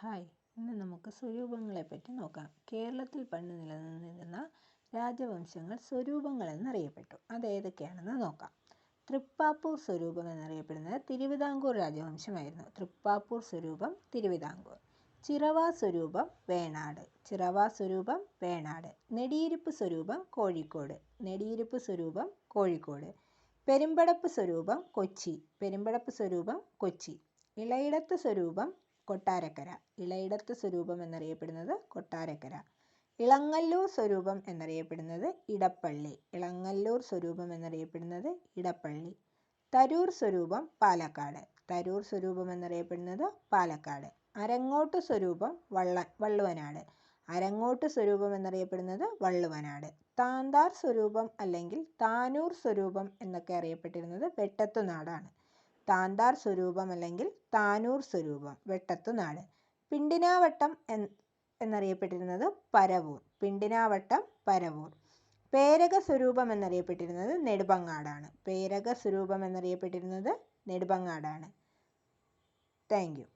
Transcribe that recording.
Hi ഇന്ന് നമുക്ക് സ്വരൂപങ്ങളെ പറ്റി നോക്കാം. കേരളത്തിൽ പണ്ട് നിലനിന്നിരുന്ന രാജവംശങ്ങൾ സ്വരൂപങ്ങൾ എന്നറിയപ്പെട്ടു അത് ഏതൊക്കെയാണെന്ന് നോക്കാം. തൃപ്പാപ്പൂർ സ്വരൂപം എന്നറിയപ്പെടുന്നത് തിരുവിതാംകൂർ രാജവംശമായിരുന്നു. തൃപ്പാപ്പൂർ സ്വരൂപം തിരുവിതാംകൂർ. ചിറവാ സ്വരൂപം വേണാട്. ചിറവാ സ്വരൂപം വേണാട്. നെടിയിരുപ്പ് സ്വരൂപം കോഴിക്കോട്. നെടിയിരുപ്പ് സ്വരൂപം കോഴിക്കോട്. പെരുമ്പടപ്പ് സ്വരൂപം കൊച്ചി. പെരുമ്പടപ്പ് സ്വരൂപം കൊച്ചി. ഇളയിടത്ത് സ്വരൂപം കൊട്ടാരക്കര. ഇളയിടത്ത് സ്വരൂപം എന്നറിയപ്പെടുന്നത് കൊട്ടാരക്കര. ഇളങ്ങല്ലൂർ സ്വരൂപം എന്നറിയപ്പെടുന്നത് ഇടപ്പള്ളി. ഇളങ്ങല്ലൂർ സ്വരൂപം എന്നറിയപ്പെടുന്നത് ഇടപ്പള്ളി. തരൂർ സ്വരൂപം പാലക്കാട്. തരൂർ സ്വരൂപം എന്നറിയപ്പെടുന്നത് പാലക്കാട്. അരങ്ങോട്ട് സ്വരൂപം വള്ള വള്ളുവനാട്. അരങ്ങോട്ട് സ്വരൂപം എന്നറിയപ്പെടുന്നത് വള്ളുവനാട്. താന്താർ സ്വരൂപം അല്ലെങ്കിൽ താനൂർ സ്വരൂപം എന്നൊക്കെ അറിയപ്പെട്ടിരുന്നത് വെട്ടത്തുനാടാണ്. താന്താർ സ്വരൂപം അല്ലെങ്കിൽ താനൂർ സ്വരൂപം വെട്ടത്തുനാട്. പിണ്ടിനാവട്ടം എന്നറിയപ്പെട്ടിരുന്നത് പരവൂർ. പിണ്ടിനാവട്ടം പരവൂർ. പേരക സ്വരൂപം എന്നറിയപ്പെട്ടിരുന്നത് നെടുമങ്ങാടാണ് പേരക സ്വരൂപം എന്നറിയപ്പെട്ടിരുന്നത് നെടുമങ്ങാടാണ് താങ്ക് യു.